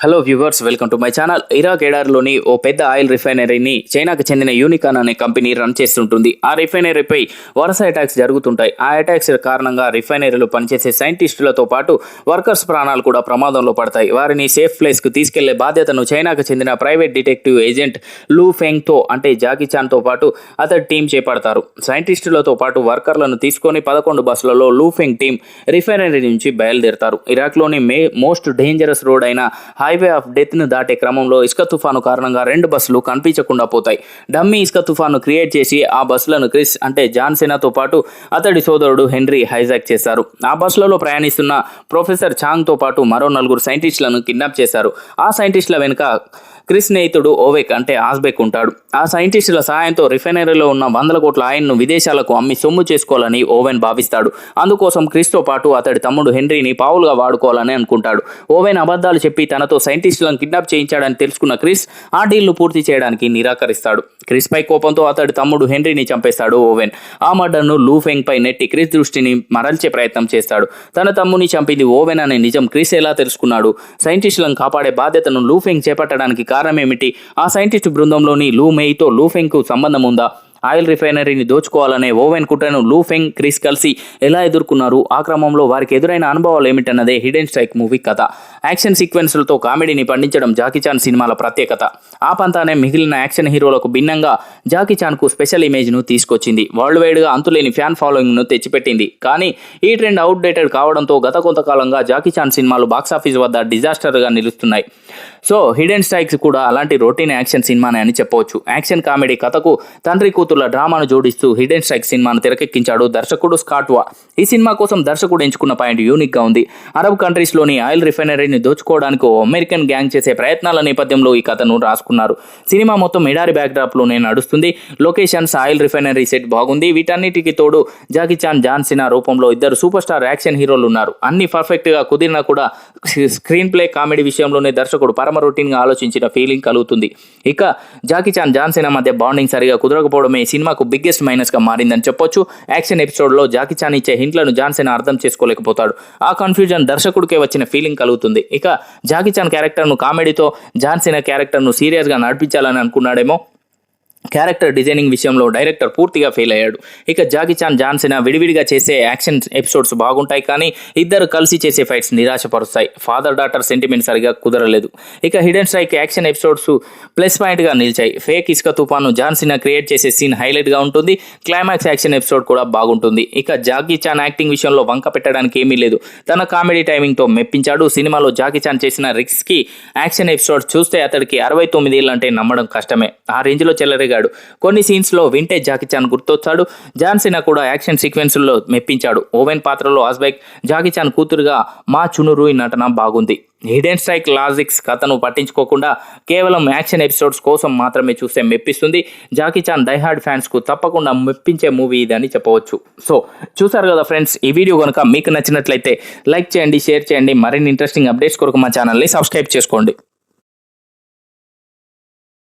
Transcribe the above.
Hello viewers welcome to my channel Iraq ఎడార్లోని ఓ పెద్ద oil రిఫైనరీని చైనాకు చెందిన యూనికాన్ అనే కంపెనీ రన్ చేస్తుంటుంది. ఆ రిఫైనరీపై వరుస అటాక్స్ జరుగుతుంటాయి. ఆ అటాక్స్ కారణంగా రిఫైనరీలో పనిచేసే సైంటిస్టులతో పాటు వర్కర్స్ ప్రాణాలు కూడా ప్రమాదంలో పడతాయి. వారిని సేఫ్ ప్లేస్కు తీసుకెళ్ళే బాధ్యతను చైనాకు చెందిన ప్రైవేట్ డిటెక్టివ్ ఏజెంట్ లూ ఫెంగ్తో అంటే జాకీ చాన్తో పాటు అతడి టీం చేపడతారు. సైంటిస్టులతో పాటు వర్కర్లను తీసుకొని పదకొండు బస్సులలో లూ ఫెంగ్ టీం రిఫైనరీ నుంచి బయలుదేరతారు. ఇరాక్లోని మే మోస్ట్ డేంజరస్ రోడ్ అయిన హైవే ఆఫ్ డెత్ను దాటే క్రమంలో ఇసుక తుఫాను కారణంగా రెండు బస్సులు కనిపించకుండా పోతాయి. డమ్మీ ఇసుక తుఫాను క్రియేట్ చేసి ఆ బస్సులను క్రిస్ అంటే జాన్సెనాతో పాటు అతడి సోదరుడు హెన్రీ హైజాక్ చేశారు. ఆ బస్సులలో ప్రయాణిస్తున్న ప్రొఫెసర్ చాంగ్తో పాటు మరో నలుగురు సైంటిస్టులను కిడ్నాప్ చేశారు. ఆ సైంటిస్టుల వెనుక క్రిస్ స్నేహితుడు ఓవెక్ అంటే ఆస్బెక్ ఉంటాడు. ఆ సైంటిస్టుల సహాయంతో రిఫైనరీలో ఉన్న వందల కోట్ల ఆయన్ను విదేశాలకు అమ్మి సొమ్ము చేసుకోవాలని ఓవెన్ భావిస్తాడు. అందుకోసం క్రిస్తో పాటు అతడి తమ్ముడు హెన్రీని పావులుగా వాడుకోవాలని అనుకుంటాడు. ఓవెన్ అబద్ధాలు చెప్పి తనతో సైంటిస్టులను కిడ్నాప్ చేయించాడని తెలుసుకున్న క్రిస్ ఆ డీల్ను పూర్తి చేయడానికి నిరాకరిస్తాడు. క్రిస్ పై కోపంతో అతడి తమ్ముడు హెన్రీని చంపేస్తాడు ఓవెన్. ఆ మర్డర్ను లూఫెంగ్ పై నెట్టి క్రిస్ దృష్టిని మరల్చే ప్రయత్నం చేస్తాడు. తన తమ్ముని చంపింది ఓవెన్ అనే నిజం క్రిస్ ఎలా తెలుసుకున్నాడు? సైంటిస్టులను కాపాడే బాధ్యతను లూఫెంగ్ చేపట్టడానికి కారణం ఏమిటి ఆ సైంటిస్ట్ బృందంలోని లూ మెయితో లూఫెంగ్కు సంబంధం ఉందా ఆయిల్ రిఫైనరీని దోచుకోవాలనే ఓవెన్ కుట్రను లూఫెంగ్ క్రిస్ కలిసి ఎలా ఎదుర్కొన్నారు? ఆ క్రమంలో వారికి ఎదురైన అనుభవాలు ఏమిటన్నదే హిడెన్ స్ట్రైక్ మూవీ కథ. యాక్షన్ సీక్వెన్స్లతో కామెడీని పండించడం జాకీ చాన్ సినిమాల ప్రత్యేకత. ఆ పంతానే మిగిలిన యాక్షన్ హీరోలకు భిన్నంగా జాకీచాన్కు స్పెషల్ ఇమేజ్ను తీసుకొచ్చింది. వరల్డ్ వైడ్గా అంతులేని ఫ్యాన్ ఫాలోయింగ్ను తెచ్చిపెట్టింది. కానీ ఈ ట్రెండ్ అవుట్డేటెడ్ కావడంతో గత కొంతకాలంగా జాకీ చాన్ సినిమాలు బాక్సాఫీస్ వద్ద డిజాస్టర్గా నిలుస్తున్నాయి. సో హిడెన్ స్ట్రైక్స్ కూడా అలాంటి రొటీన్ యాక్షన్ సినిమానే అని చెప్పవచ్చు. యాక్షన్ కామెడీ కథకు తండ్రి కూతుర్ల డ్రామాను జోడిస్తూ హిడెన్ స్ట్రైక్ సినిమాను తెరకెక్కించాడు దర్శకుడు స్కాట్వా ఈ సినిమా కోసం దర్శకుడు ఎంచుకున్న పాయింట్ యూనిక్గా ఉంది. అరబ్ కంట్రీస్లోని ఆయిల్ రిఫైనరీని దోచుకోవడానికి ఓ అమెరికన్ గ్యాంగ్ చేసే ప్రయత్నాల నేపథ్యంలో ఈ కథను రాసుకున్నారు. సినిమా మొత్తం ఎడారి బ్యాక్డ్రాప్లోనే నడుస్తుంది. లొకేషన్స్ ఆయిల్ రిఫైనరీ సెట్ బాగుంది. వీటన్నిటికి తోడు జాకిచాన్ చాన్ జాన్ రూపంలో ఇద్దరు సూపర్ స్టార్ యాక్షన్ హీరోలు ఉన్నారు. అన్ని పర్ఫెక్ట్గా కుదిరినా కూడా స్క్రీన్ ప్లే కామెడీ విషయంలోనే దర్శకుడు పరమ రొటీన్గా ఆలోచించిన ఫీలింగ్ కలుగుతుంది. ఇక జాకీ చాన్ జాన్ మధ్య బాండింగ్ సరిగా కుదరకపోవడం కుదరకపోవడమే ఈ సినిమాకు బిగ్గెస్ట్ మైనస్గా మారిందని చెప్పొచ్చు. యాక్షన్ ఎపిసోడ్లో జాకీ చాన్ ఇచ్చే హింట్లను జాన్సన్ అర్థం చేసుకోలేకపోతాడు. ఆ కన్ఫ్యూజన్ దర్శకుడికే వచ్చిన ఫీలింగ్ కలుగుతుంది. ఇక జాకీ చాన్ క్యారెక్టర్ను కామెడీతో జాన్సీన క్యారెక్టర్ను క్యారెక్టర్ను సీరియస్గా నడిపించాలని అనుకున్నాడేమో. క్యారెక్టర్ డిజైనింగ్ విషయంలో డైరెక్టర్ పూర్తిగా ఫెయిల్ అయ్యాడు. ఇక జాకిచాన్ చాన్ విడివిడిగా చేసే యాక్షన్ ఎపిసోడ్స్ బాగుంటాయి కానీ ఇద్దరు కలిసి చేసే ఫైట్స్ నిరాశపరుస్తాయి. ఫాదర్ డాటర్ సెంటిమెంట్ సరిగా కుదరలేదు. ఇక hidden strike action episodes plus పాయింట్గా నిలిచాయి. ఫేక్ ఇసుక తుఫాను జాన్సినా క్రియేట్ చేసే సీన్ హైలైట్గా ఉంటుంది. క్లైమాక్స్ యాక్షన్ ఎపిసోడ్ కూడా బాగుంటుంది. ఇక జాకీ చాన్ యాక్టింగ్ విషయంలో వంక పెట్టడానికి ఏమీ లేదు. తన కామెడీ టైమింగ్తో మెప్పించాడు. సినిమాలో జాకీ చాన్ చేసిన రిక్స్కి యాక్షన్ ఎపిసోడ్ చూస్తే అతడికి అరవై తొమ్మిది ఏళ్ళు అంటే నమ్మడం కష్టమే. ఆ రేంజ్లో చెలరేగాడు కొన్ని సీన్స్లో వింటేజ్ జాకీ చాన్ గుర్తొచ్చాడు జాన్సీనా కూడా యాక్షన్ సీక్వెన్స్లో మెప్పించాడు. ఓవెన్ పాత్రలో అజ్బైక్ జాకీ చాన్ కూతురుగా మా చునురు ఈ నటన బాగుంది. హిడెన్ స్ట్రైక్ లాజిక్స్ కథను పట్టించుకోకుండా కేవలం యాక్షన్ ఎపిసోడ్స్ కోసం మాత్రమే చూస్తే మెప్పిస్తుంది. జాకీ చాన్ డైహార్డ్ ఫ్యాన్స్కు తప్పకుండా మెప్పించే మూవీ ఇది అని చెప్పవచ్చు. సో చూసారు కదా ఫ్రెండ్స్ ఈ వీడియో కనుక మీకు నచ్చినట్లయితే లైక్ చేయండి షేర్ చేయండి. మరిన్ని ఇంట్రెస్టింగ్ అప్డేట్స్ కొరకు మా ఛానల్ని సబ్స్క్రైబ్ చేసుకోండి.